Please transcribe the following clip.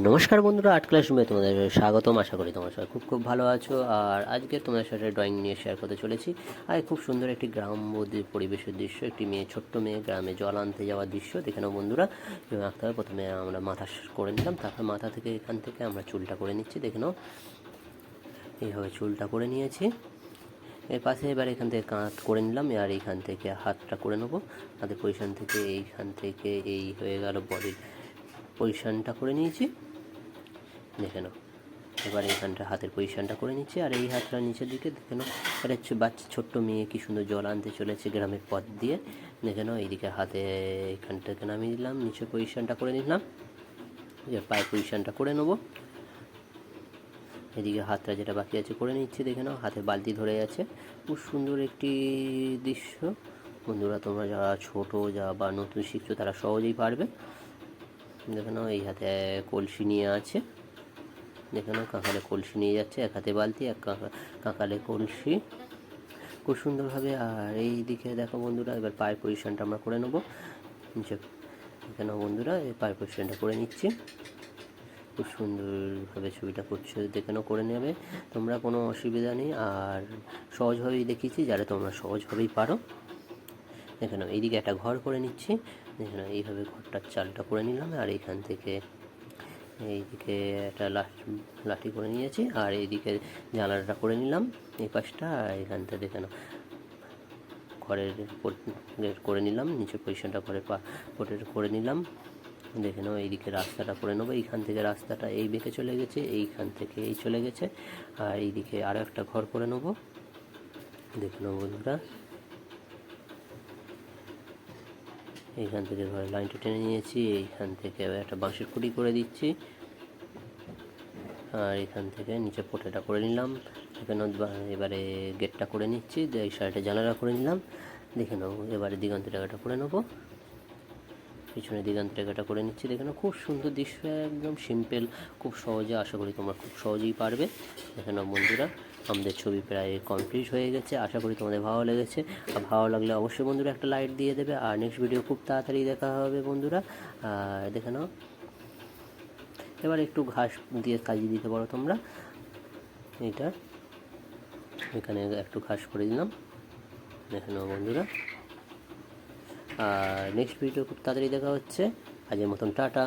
নমস্কার বন্ধুরা, art class রুমে তোমাদের স্বাগতম, আশা করি তোমার সবাই খুব খুব ভালো আছো। আর আজকে তোমাদের সাথে ড্রয়িং নিয়ে শেয়ার করতে চলেছি। আর খুব সুন্দর একটি গ্রাম্য পরিবেশের দৃশ্য, একটি মেয়ে, ছোট্ট মেয়ে, গ্রামে জল আনতে যাওয়ার দৃশ্য। দেখে বন্ধুরা আঁকতে হবে। প্রথমে আমরা মাথা করে নিলাম, তারপর মাথা থেকে এখান থেকে আমরা চুলটা করে নিচ্ছি। দেখে নাও, এইভাবে চুলটা করে নিয়েছি। এর পাশে এবার এখান থেকে কাঁধ করে নিলাম, আর এইখান থেকে হাতটা করে নেব। হাতের পজিশন থেকে এইখান থেকে এই হয়ে গেল বডির পজিশনটা করে নিয়েছি। দেখে নাও। এবার এইখানটা হাতের পজিশানটা করে নিচ্ছি আর এই হাতটা নিচের দিকে দেখে নাও। এটা হচ্ছে বাচ্চা ছোট্ট মেয়ে কি সুন্দর জল আনতে চলেছে গ্রামের পথ দিয়ে। দেখে নাও, এইদিকে হাতে এখানটাকে নামিয়ে দিলাম, নিচের পজিশনটা করে নিলাম। পায়ের পজিশানটা করে নেব। এদিকে হাতটা যেটা বাকি আছে করে নিচ্ছি, দেখে নাও, হাতে বালতি ধরে আছে। খুব সুন্দর একটি দৃশ্য। বন্ধুরা, তোমরা যারা ছোটো যা বা নতুন শিখছো, তারা সহজেই পারবে। দেখে এই হাতে কলসি নিয়ে আছে। দেখে কাঁকালে কলসি নিয়ে যাচ্ছে, এক হাতে বালতি, এক কাঁকা- কাঁকালে কলসি। খুব সুন্দরভাবে, আর এই দিকে দেখো বন্ধুরা, এবার পায়ের পজিশনটা আমরা করে নেব। দেখে নাও বন্ধুরা, এই পায়ের পজিশনটা করে নিচ্ছি। খুব সুন্দরভাবে ছবিটা করছ, দেখে করে নেবে। তোমরা কোনো অসুবিধা নেই, আর সহজভাবেই দেখিয়েছি, যারা তোমরা সহজভাবেই পারো। দেখে এইদিকে একটা ঘর করে নিচ্ছি। দেখে নাও, এইভাবে ঘরটার চালটা করে নিলাম, আর এইখান থেকে এইদিকে একটা লাঠি লাঠি করে নিয়েছি, আর এইদিকে জানালাটা করে নিলাম, এই পাশটা, আর এখানটা দেখে নাও, ঘরের করে নিলাম নিচে পজিশনটা ঘরের পা পোটের করে নিলাম। দেখে নাও, এইদিকে রাস্তাটা করে নেব, এইখান থেকে রাস্তাটা এই বেঁকে চলে গেছে, এইখান থেকে এই চলে গেছে, আর এইদিকে আরও একটা ঘর করে নেব। দেখে নাও বন্ধুরা এইখান থেকে ঘরের লাইনটা টেনে নিয়েছি, এইখান থেকে একটা বাঁশের খুঁটি করে দিচ্ছি। আর এখান থেকে নিচে পোটেটা করে নিলাম। এখানে এবারে গেটটা করে নিচ্ছি এই সাইডে জানালা করে নিলাম। দেখে নেব, এবারে দিগন্ত টাকাটা করে নেব। পিছনে দিগন্ত রেখাটা করে নিচ্ছি। দেখে নাও, খুব সুন্দর দৃশ্য, একদম সিম্পল খুব সহজে, আশা করি তোমরা খুব সহজেই পারবে। দেখে নাও বন্ধুরা। আমাদের ছবি প্রায় কমপ্লিট হয়ে গেছে। আশা করি তোমাদের ভালো লেগেছে। আর ভালো লাগলে অবশ্যই বন্ধুরা একটা লাইক দিয়ে দেবে। আর নেক্সট ভিডিও খুব তাড়াতাড়ি দেখা হবে বন্ধুরা। আর দেখে নাও। এবার একটু ঘাস দিয়ে কাজিয়ে দিতে পারো তোমরা। এটা এখানে একটু ঘাস করে দিলাম। দেখে নাও বন্ধুরা। আর নেক্সট ভিডিও খুব তাড়াতাড়ি দেখা হচ্ছে। আজের মতন টাটা।